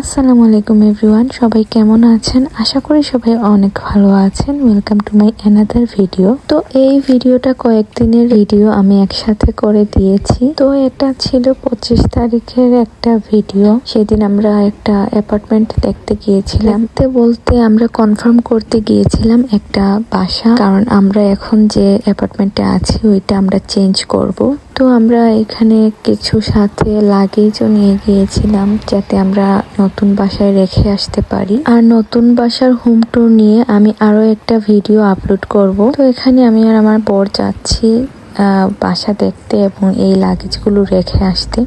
আসসালামু আলাইকুম এভরিওয়ান, সবাই কেমন আছেন? আশা করি সবাই অনেক ভালো আছেন। Welcome to my another video তো এই ভিডিওটা কয়েকদিনের ভিডিও আমি একসাথে করে দিয়েছি। তো এটা ছিল পঁচিশ তারিখের একটা ভিডিও সেদিন আমরা একটা অ্যাপার্টমেন্ট দেখতে গিয়েছিলাম। তো বলতে আমরা কনফার্ম করতে গিয়েছিলাম একটা বাসা। কারণ আমরা এখন যে অ্যাপার্টমেন্টে আছি, ওইটা আমরা চেঞ্জ করব। তো আমরা এখানে কিছু সাথে লাগেজও নিয়ে গিয়েছিলাম যাতে আমরা নতুন বাসায় রেখে আসতে পারি। আর নতুন বাসার হোম ট্যুর নিয়ে আমি আরও একটা ভিডিও আপলোড করব। তো এখানে আমি আর আমার বর যাচ্ছি। বাসা দেখতে এবং এই লাগেজগুলো রেখে আসতে।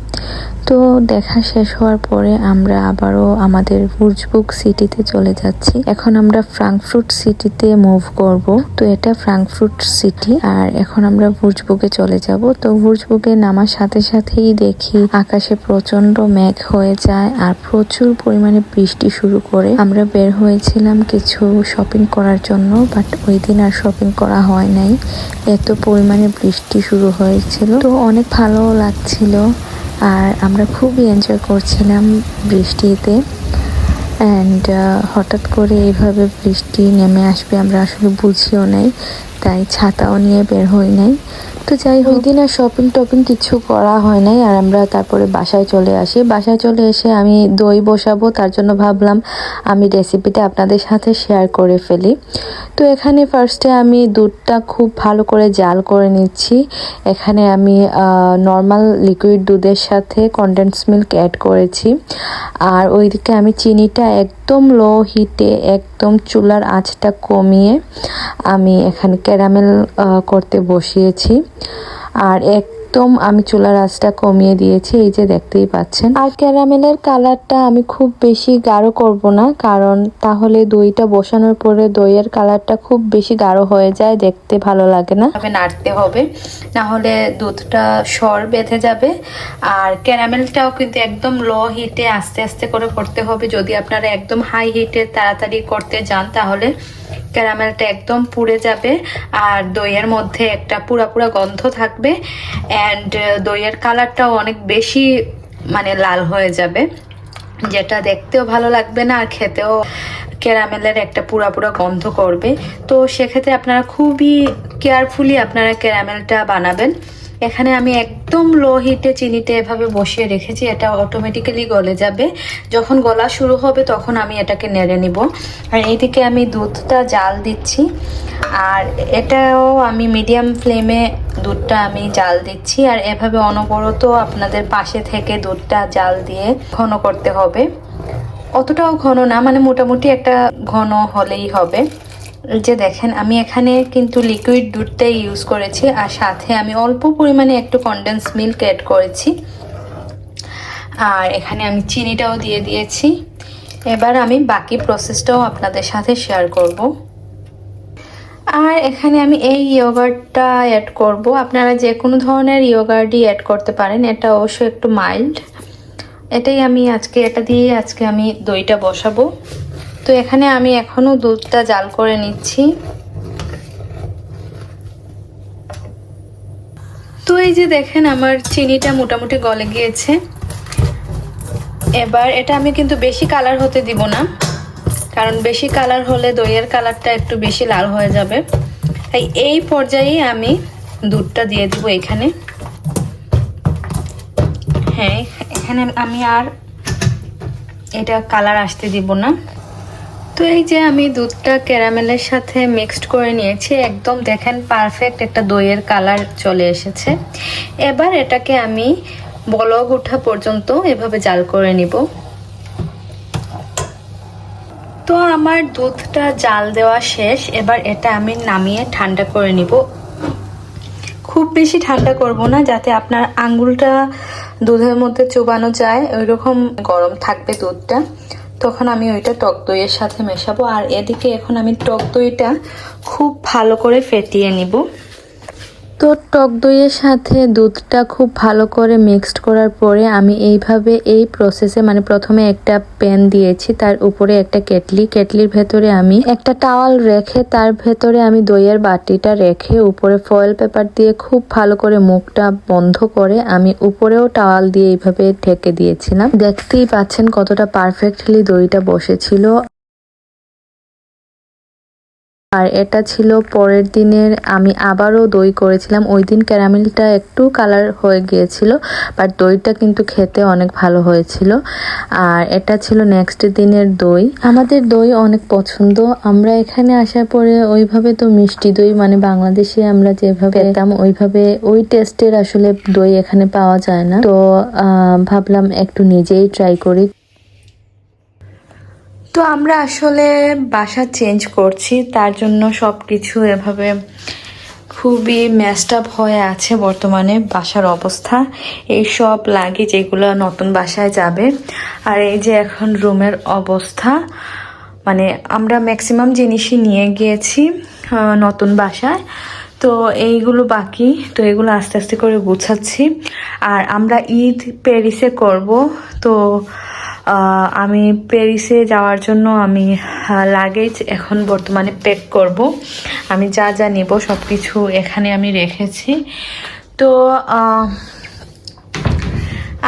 তো দেখা শেষ হওয়ার পরে আমরা আবারও আমাদের বুর্জবুক সিটিতে চলে যাচ্ছি। এখন আমরা ফ্রাঙ্কফ্রুট সিটিতে মুভ করব। তো এটা ফ্রাঙ্কফ্রুট সিটি আর এখন আমরা বুর্জবুকে চলে যাব। তো বুর্জবুকে নামার সাথে সাথেই দেখি আকাশে প্রচণ্ড মেঘ হয়ে যায় আর প্রচুর পরিমাণে বৃষ্টি শুরু করে। আমরা বের হয়েছিলাম কিছু শপিং করার জন্য বাট ওই দিন আর শপিং করা হয় নাই। এত পরিমাণে বৃষ্টি শুরু হয়েছিল। তো অনেক ভালো লাগছিল আর আমরা খুবই এনজয় করছিলাম বৃষ্টিতে। অ্যান্ড হঠাৎ করে এইভাবে বৃষ্টি নেমে আসবে আমরা আসলে বুঝিও নাই, তাই ছাতাও নিয়ে বের হই নাই। তো যাই হোক, দিন আর শপিং টপিং কিছু করা হয় নাই আর আমরা তারপরে বাসায় চলে আসি। বাসায় চলে এসে আমি দই বসাবো, তার জন্য ভাবলাম আমি রেসিপিটা আপনাদের সাথে শেয়ার করে ফেলি। তো এখানে ফার্স্টে আমি দুধটা খুব ভালো করে জাল করে নিচ্ছি। এখানে আমি নর্মাল লিকুইড দুধের সাথে কনডেন্স মিল্ক অ্যাড করেছি। আর ওইদিকে আমি চিনিটা একদম লো হিটে একদম চুলার আঁচটা কমিয়ে আমি এখানে ক্যারামেল করতে বসিয়েছি। আর একদম আমি চুলার আঁচটা কমিয়ে দিয়েছি, এই যে দেখতেই পাচ্ছেন। আর ক্যারামেলের কালারটা আমি খুব বেশি গাঢ় করব না, কারণ তাহলে দইটা বসানোর পরে দইয়ের কালারটা খুব বেশি গাঢ় হয়ে যায়, দেখতে ভালো লাগে না। তবে নাড়তে হবে না হলে দুধটা সর বেঁধে যাবে। আর ক্যারামেলটাও কিন্তু একদম লো হিটে আস্তে আস্তে করে করতে হবে। যদি আপনারা একদম হাই হিটে তাড়াতাড়ি করতে যান, তাহলে ক্যারামেলটা একদম পুড়ে যাবে আর দইয়ের মধ্যে একটা পুরা পুরা গন্ধ থাকবে অ্যান্ড দইয়ের কালারটাও অনেক বেশি মানে লাল হয়ে যাবে, যেটা দেখতেও ভালো লাগবে না আর খেতেও ক্যারামেলের একটা পুরা পুরা গন্ধ করবে। তো সেক্ষেত্রে আপনারা খুবই কেয়ারফুলি আপনারা ক্যারামেলটা বানাবেন। এখানে আমি একদম লো হিটে চিনিটা এভাবে বসিয়ে রেখেছি। এটা অটোমেটিক্যালি গলে যাবে। যখন গলা শুরু হবে, তখন আমি এটাকে নেড়ে নিব। আর এইদিকে আমি দুধটা জাল দিচ্ছি। আর এটাও আমি মিডিয়াম ফ্লেমে দুধটা আমি জাল দিচ্ছি। আর এভাবে অনবরত আপনাদের পাশে থেকে দুধটা জাল দিয়ে ঘন করতে হবে। অতটাও ঘন না মানে মোটামুটি একটা ঘন হলেই হবে। যে দেখেন, আমি এখানে কিন্তু লিকুইড দুধটাই ইউজ করেছি আর সাথে আমি অল্প পরিমাণে একটু কনডেন্স মিল্ক অ্যাড করেছি। আর এখানে আমি চিনিটাও দিয়ে দিয়েছি। এবার আমি বাকি প্রসেসটাও আপনাদের সাথে শেয়ার করব। আর এখানে আমি এই ইয়োগার্টটা অ্যাড করব। আপনারা যে কোনো ধরনের ইয়োগার্টই অ্যাড করতে পারেন, এটা অবশ্য একটু মাইল্ড এটাই আমি আজকে, এটা দিয়ে আজকে আমি দইটা বসাবো। তো এখানে আমি এখনও দুধটা জাল করে নিচ্ছি। তো এই যে দেখেন, আমার চিনিটা মোটামুটি গলে গিয়েছে। এবার এটা আমি কিন্তু বেশি কালার হতে দিব না, কারণ বেশি কালার হলে দইয়ের কালারটা একটু বেশি লাল হয়ে যাবে। তাই এই পর্যায়ে আমি দুধটা দিয়ে দিব এখানে। হ্যাঁ এখানে আমি আর এটা কালার আসতে দিব না। তো এই যে আমি দুধটা ক্যারামেলের সাথে মিক্সড করে নিয়েছি, একদম দেখেন পারফেক্ট একটা দইয়ের কালার চলে এসেছে। এবার এটাকে আমি বলক ওঠা পর্যন্ত এভাবে জাল করে নিব। তো আমার দুধটা জাল দেওয়া শেষ, এবার এটা আমি নামিয়ে ঠান্ডা করে নিব। খুব বেশি ঠান্ডা করব না, যাতে আপনার আঙ্গুলটা দুধের মধ্যে চুবানো যায় ওই রকম গরম থাকবে দুধটা। তখন আমি ওইটা টক দইয়ের সাথে মেশাবো। আর এদিকে এখন আমি টক দইটা খুব ভালো করে ফেটিয়ে নিব। তো টক দইয়ের সাথে দুধটা খুব ভালো করে মিক্সড করার পরে আমি এইভাবে এই প্রসেসে মানে প্রথমে একটা প্যান দিয়েছি, তার উপরে একটা কেটলি। কেটলির ভেতরে আমি একটা টাওয়াল রেখে, তার ভেতরে আমি দইয়ের বাটিটা রেখে উপরে ফয়েল পেপার দিয়ে খুব ভালো করে মুখটা বন্ধ করে আমি উপরেও টাওয়াল দিয়ে এইভাবে ঢেকে দিয়েছিলাম। দেখতেই পাচ্ছেন কতটা পারফেক্টলি দইটা বসেছিল। আর এটা ছিল পরের দিনের, আমি আবারও দই করেছিলাম। ওই দিন ক্যারামেলটা একটু কালার হয়ে গিয়েছিল বাট দইটা কিন্তু খেতে অনেক ভালো হয়েছিল। আর এটা ছিল নেক্সট দিনের দই। আমাদের দই অনেক পছন্দ। আমরা এখানে আসার পরে ওইভাবে তো মিষ্টি দই মানে বাংলাদেশে আমরা যেভাবে পেতাম ওইভাবে ওই টেস্টের আসলে দই এখানে পাওয়া যায় না। তো ভাবলাম একটু নিজেই ট্রাই করি। তো আমরা আসলে বাসা চেঞ্জ করছি, তার জন্য সব কিছু এভাবে খুবই ম্যাস্ট আপ হয়ে আছে বর্তমানে বাসার অবস্থা। এই সব লাগে যেগুলো নতুন বাসায় যাবে। আর এই যে এখন রুমের অবস্থা মানে আমরা ম্যাক্সিমাম জিনিসই নিয়ে গিয়েছি নতুন বাসায়। তো এইগুলো বাকি, তো এগুলো আস্তে আস্তে করে গুছাচ্ছি। আর আমরা ঈদ প্যারিসে করব, তো আমি প্যারিসে যাওয়ার জন্য আমি লাগেজ এখন বর্তমানে প্যাক করব। আমি যা যা নেব সব কিছু এখানে আমি রেখেছি। তো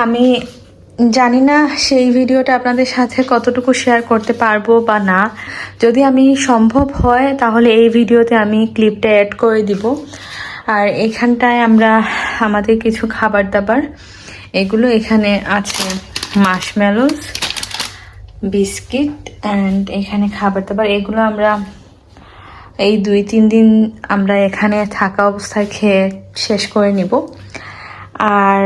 আমি জানি না সেই ভিডিওটা আপনাদের সাথে কতটুকু শেয়ার করতে পারব বা না। যদি আমি সম্ভব হয়, তাহলে এই ভিডিওতে আমি ক্লিপটা অ্যাড করে দিব। আর এখানটায় আমরা আমাদের কিছু খাবার দাবার, এগুলো এখানে আছে। মাশমেলোস বিস্কিট অ্যান্ড এখানে খাবার দাবার। এগুলো আমরা এই দুই, তিন দিন আমরা এখানে থাকা অবস্থায় খেয়ে শেষ করে নিব। আর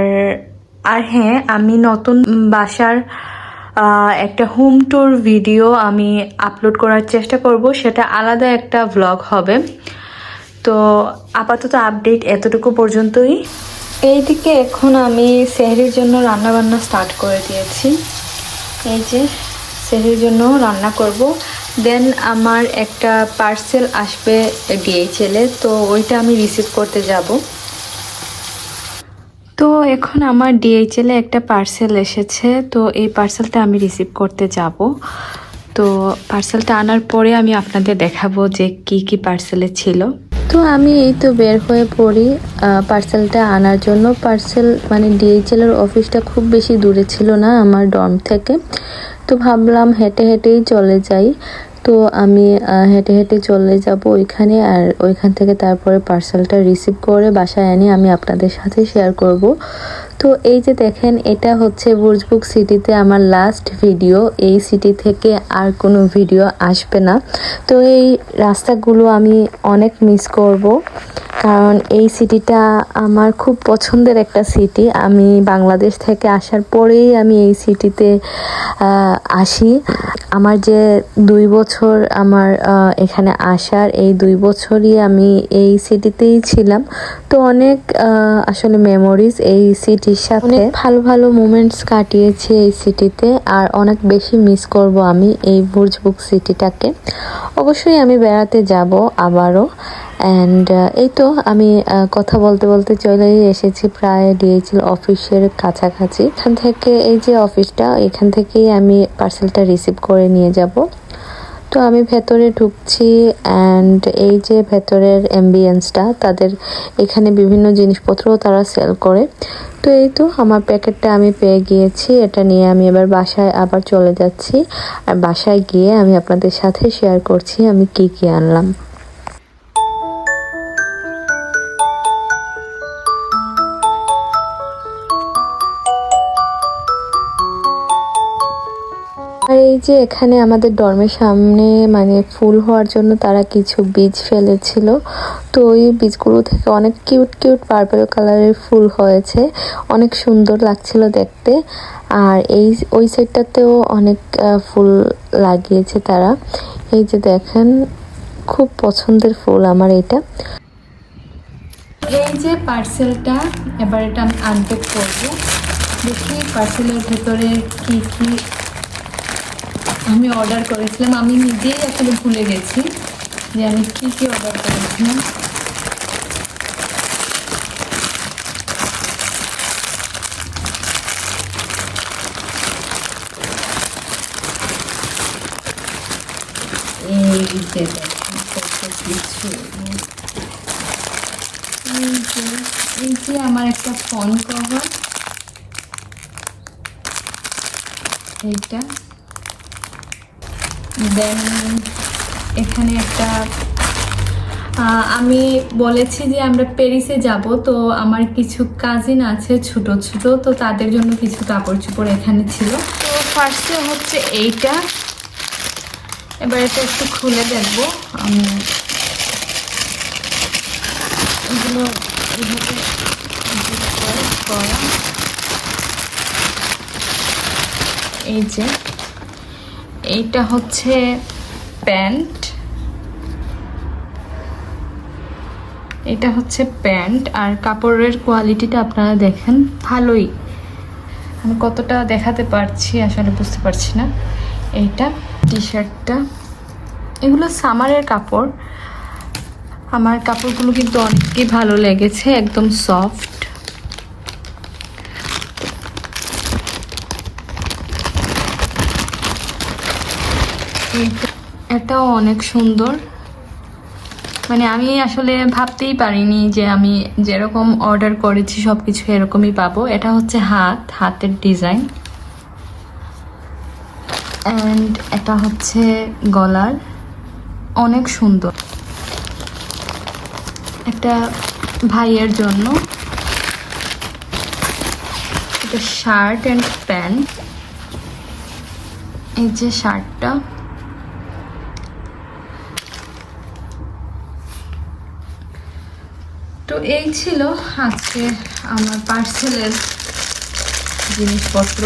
আর হ্যাঁ আমি নতুন বাসার একটা হোম ট্যুর ভিডিও আমি আপলোড করার চেষ্টা করব। সেটা আলাদা একটা ভ্লগ হবে। তো আপাতত আপডেট এতটুকু পর্যন্তই। এইদিকে এখন আমি সেহরির জন্য রান্না বান্না স্টার্ট করে দিয়েছি। এই যে সেহরির জন্য রান্না করব। দেন আমার একটা পার্সেল আসবে ডিএইচএলে তো ওইটা আমি রিসিভ করতে যাব। তো এখন আমার ডিএইচএলে একটা পার্সেল এসেছে, তো এই পার্সেলটা আমি রিসিভ করতে যাব। তো পার্সেলটা আনার পরে আমি আপনাদের দেখাবো যে কি কি পার্সেলে ছিল। তো আমি এই তো বের হয়ে পড়ি পার্সেলটা আনার জন্য। পার্সেল মানে ডিএইচএল এর অফিসটা খুব বেশি দূরে ছিল না আমার ডর্ম থেকে। তো ভাবলাম হেঁটে হেঁটেই চলে যাই। তো আমি হেঁটে হেঁটে চলে যাব ওইখানে আর ওইখান থেকে তারপরে পার্সেলটা রিসিভ করে বাসায় এনে আমি আপনাদের সাথে শেয়ার করব। তো এই যে দেখেন, এটা হচ্ছে বুর্জবুক সিটিতে আমার লাস্ট ভিডিও এই সিটি থেকে আর কোনো ভিডিও আসবে না। তো এই রাস্তাগুলো আমি অনেক মিস করব। কারণ এই সিটিটা আমার খুব পছন্দের একটা সিটি আমি বাংলাদেশ থেকে আসার পরেই আমি এই সিটিতে আসি। আমার যে দুই বছর আমার এখানে আসার, এই দুই বছরই আমি এই সিটিতেই ছিলাম। তো অনেক আসলে মেমোরিজ এই সিটির সাথে অনেক ভালো ভালো মোমেন্টস কাটিয়েছি এই সিটিতে আর অনেক বেশি মিস করব আমি এই বুর্জবুক সিটিটাকে অবশ্যই আমি বেড়াতে যাব আবারও অ্যান্ড এই তো আমি কথা বলতে বলতে চলেই এসেছি প্রায় ডিএইচএল অফিসের কাছাকাছি। এখান থেকে এই যে অফিসটা এখান থেকেই আমি পার্সেলটা রিসিভ করে নিয়ে যাব। তো আমি ভেতরে ঢুকছি অ্যান্ড এই যে ভেতরের অ্যাম্বিয়েন্সটা তাদের এখানে বিভিন্ন জিনিসপত্রও তারা সেল করে। তো এই তো আমার প্যাকেটটা আমি পেয়ে গিয়েছি, এটা নিয়ে আমি এবার বাসায় আবার চলে যাচ্ছি। আর বাসায় গিয়ে আমি আপনাদের সাথে শেয়ার করছি আমি কি কি আনলাম। এই যে এখানে আমাদের ডর্মের সামনে মানে ফুল হওয়ার জন্য তারা কিছু বীজ ফেলেছিল। তো ওই বীজগুলো থেকে অনেক কিউট কিউট পার্পল কালারের ফুল হয়েছে। অনেক সুন্দর লাগছিল দেখতে। আর এই, ওই সাইডটাতেও অনেক ফুল লাগিয়েছে তারা। এই যে দেখেন, খুব পছন্দের ফুল আমার এটা। এই যে পার্সেলটা, এবার এটা আমি করব। দেখি পার্সেলের ভেতরে কি কি আমি অর্ডার করেছিলাম। আমি নিজেই আসলে ভুলে গেছি যে আমি কী কী অর্ডার করেছিলাম। এই আমার একটা ফোন কভার এইটা। দেন এখানে একটা আমি বলেছি যে আমরা প্যারিসে যাব, তো আমার কিছু কাজিন আছে ছোট ছোট, তো তাদের জন্য কিছু কাপড় চোপড় এখানে ছিল। তো ফার্স্টে হচ্ছে এইটা। এবার এটা একটু খুলে দেখব। আমি এগুলো এই যে। এইটা হচ্ছে প্যান্ট। এটা হচ্ছে প্যান্ট, আর কাপড়ের কোয়ালিটিটা আপনারা দেখেন ভালোই। আমি কতটা দেখাতে পারছি আসলে বুঝতে পারছি না। এইটা টি শার্টটা এগুলো সামারের কাপড়। আমার কাপড়গুলো কিন্তু অনেকই ভালো লেগেছে, একদম সফট এটাও অনেক সুন্দর। মানে আমি আসলে ভাবতেই পারিনি যে আমি যেরকম অর্ডার করেছি সব কিছু এরকমই পাবো। এটা হচ্ছে হাত, হাতের ডিজাইন অ্যান্ড এটা হচ্ছে গলার। অনেক সুন্দর। একটা ভাইয়ের জন্য। এটা শার্ট অ্যান্ড প্যান্ট এই যে শার্টটা তো এই ছিল আজকে আমার পার্সেলের জিনিসপত্র।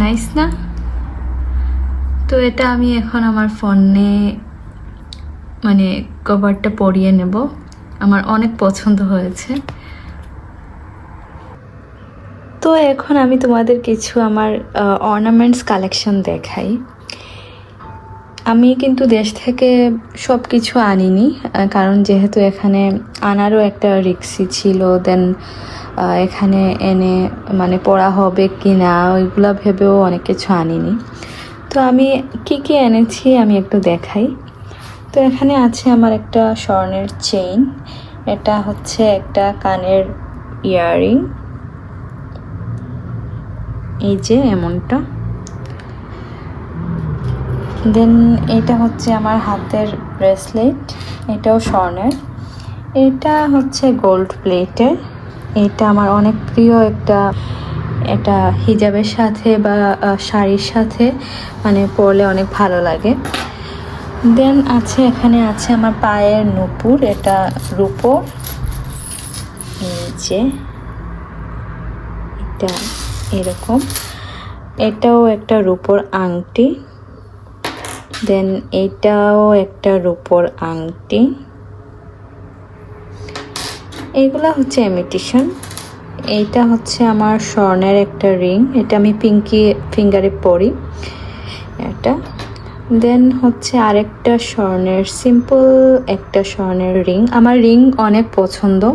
নাইস না? তো এটা আমি এখন আমার ফোনে মানে কভারটা পরিয়ে নেব। আমার অনেক পছন্দ হয়েছে। তো এখন আমি তোমাদের কিছু আমার অর্নামেন্টস কালেকশন দেখাই। আমি কিন্তু দেশ থেকে সব কিছু আনিনি কারণ যেহেতু এখানে আনারও একটা রিক্সি ছিল দেন এখানে এনে মানে পড়া হবে কি না ওইগুলো ভেবেও অনেক কিছু আনিনি। তো আমি কি কি এনেছি আমি একটু দেখাই। তো এখানে আছে আমার একটা স্বর্ণের চেইন এটা হচ্ছে একটা কানের ইয়াররিং এই যে এমনটা। দেন এটা হচ্ছে আমার হাতের ব্রেসলেট এটাও স্বর্ণের। এটা হচ্ছে গোল্ড প্লেটের এটা আমার অনেক প্রিয় একটা, এটা হিজাবের সাথে বা শাড়ির সাথে মানে পরলে অনেক ভালো লাগে। দেন আছে, এখানে আছে আমার পায়ের নুপুর, এটা রূপোর যে এটা এরকম। এটাও একটা রূপোর আংটি। দেন এটাও একটা রূপোর আংটি। এইগুলা হচ্ছে ইমিটেশন এইটা হচ্ছে আমার স্বর্ণের একটা রিং। এটা আমি পিঙ্কি ফিঙ্গারে পরি। এটা। দেন হচ্ছে আরেকটা স্বর্ণের সিম্পল একটা স্বর্ণের রিং। আমার রিং অনেক পছন্দ।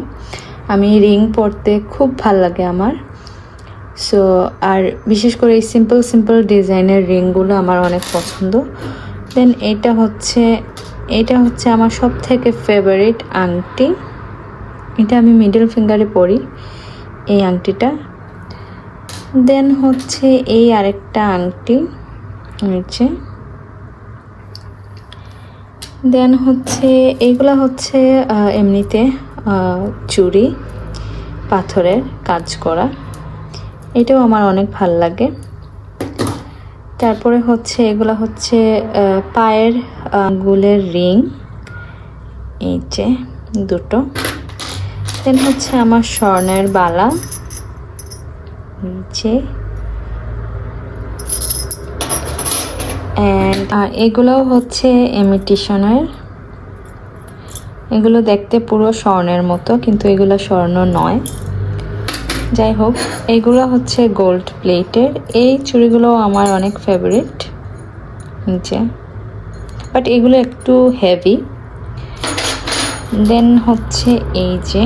আমি রিং পরতে খুব ভালো লাগে আমার। সো আর বিশেষ করে এই সিম্পল সিম্পল ডিজাইনের রিংগুলো আমার অনেক পছন্দ। দেন এটা হচ্ছে এটা হচ্ছে আমার সব থেকে ফেভারিট আংটি। এটা আমি মিডল ফিঙ্গারে পরি এই আংটিটা। দেন হচ্ছে এই আরেকটা আংটি হচ্ছে দেন হচ্ছে এইগুলা হচ্ছে এমনিতে চুড়ি, পাথরের কাজ করা। এটাও আমার অনেক ভালো লাগে। তারপরে হচ্ছে, এগুলো হচ্ছে পায়ের আঙ্গুলের রিং। এই যে দুটো। দেন হচ্ছে আমার স্বর্ণের বালা। যে। অ্যান্ড আর এগুলোও হচ্ছে ইমিটেশনের এগুলো দেখতে পুরো স্বর্ণের মতো, কিন্তু এগুলো স্বর্ণ নয়। যাই হোক এগুলো হচ্ছে গোল্ড প্লেটের এই চুড়িগুলো আমার অনেক ফেভারিট নিচে। বাট এগুলো একটু হেভি দেন হচ্ছে এই যে,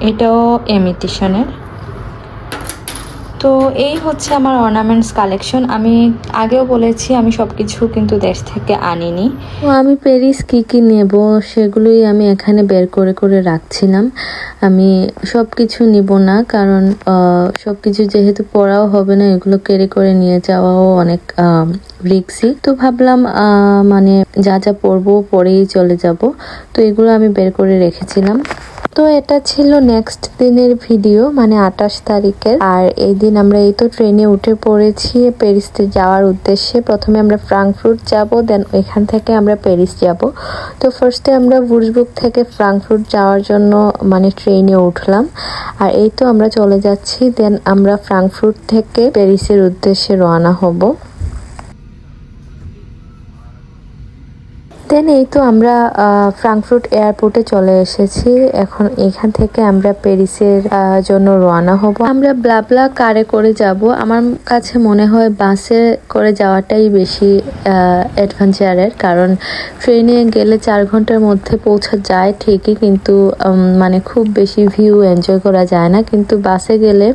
এটাও এমিটেশনের তো এই হচ্ছে আমার অর্নামেন্টস কালেকশন আমি আগেও বলেছি, আমি সব কিছু কিন্তু দেশ থেকে আনিনি। তো আমি প্যারিস কী কী নেব সেগুলোই আমি এখানে বের করে করে রাখছিলাম। আমি সব কিছু নিব না, কারণ সব কিছু যেহেতু পড়াও হবে না, এগুলো ক্যারি করে নিয়ে যাওয়াও অনেক রিক্সি। তো ভাবলাম মানে যা যা পরবো পরেই চলে যাব। তো এগুলো আমি বের করে রেখেছিলাম। তো এটা ছিল নেক্সট দিনের ভিডিও মানে আঠাশ তারিখের। আর এই দিন আমরা এই তো ট্রেনে উঠে পড়েছি প্যারিসতে যাওয়ার উদ্দেশ্যে। প্রথমে আমরা ফ্রাঙ্কফ্রুট যাব দেন ওইখান থেকে আমরা প্যারিস যাব। তো ফার্স্টে আমরা বুর্জবুক থেকে ফ্রাঙ্কফ্রুট যাওয়ার জন্য মানে ট্রেনে উঠলাম। আর এই তো আমরা চলে যাচ্ছি দেন আমরা ফ্রাঙ্কফ্রুট থেকে প্যারিসের উদ্দেশ্যে রওনা হব। দেন এই তো আমরা ফ্রাঙ্কফুট এয়ারপোর্টে চলে এসেছি। এখন এখান থেকে আমরা প্যারিসের জন্য রওনা হব। আমরা ব্লাবলা কারে করে যাব। আমার কাছে মনে হয় বাসে করে যাওয়াটাই বেশি অ্যাডভেঞ্চারের কারণ ট্রেনে গেলে চার ঘণ্টার মধ্যে পৌঁছা যায় ঠিকই, কিন্তু মানে খুব বেশি ভিউ এনজয় করা যায় না। কিন্তু বাসে গেলে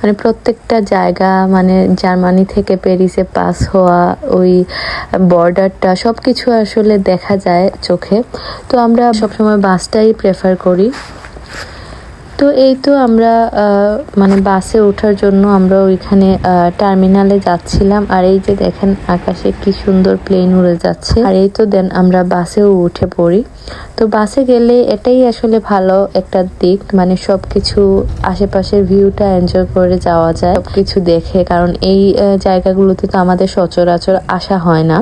মানে প্রত্যেকটা জায়গা মানে জার্মানি থেকে প্যারিসে পাস হওয়া, ওই বর্ডারটা সব কিছু আসলে দেখা যায় চোখে। তো আমরা সবসময় বাসটাই প্রেফার করি। তো এই তো আমরা মানে বাসে ওঠার জন্য আমরা ওইখানে টার্মিনালে যাচ্ছিলাম। আর এই যে দেখেন আকাশে কি সুন্দর প্লেন উড়ে যাচ্ছে। আর এই তো দেন আমরা বাসেও উঠে পড়ি। তো বাসে গেলে এটাই আসলে ভালো একটা দিক। মানে সবকিছু আশেপাশের ভিউটা এনজয় করে যাওয়া যায়। সব কিছু দেখে, কারণ এই জায়গাগুলোতে তো আমাদের সচরাচর আসা হয় না।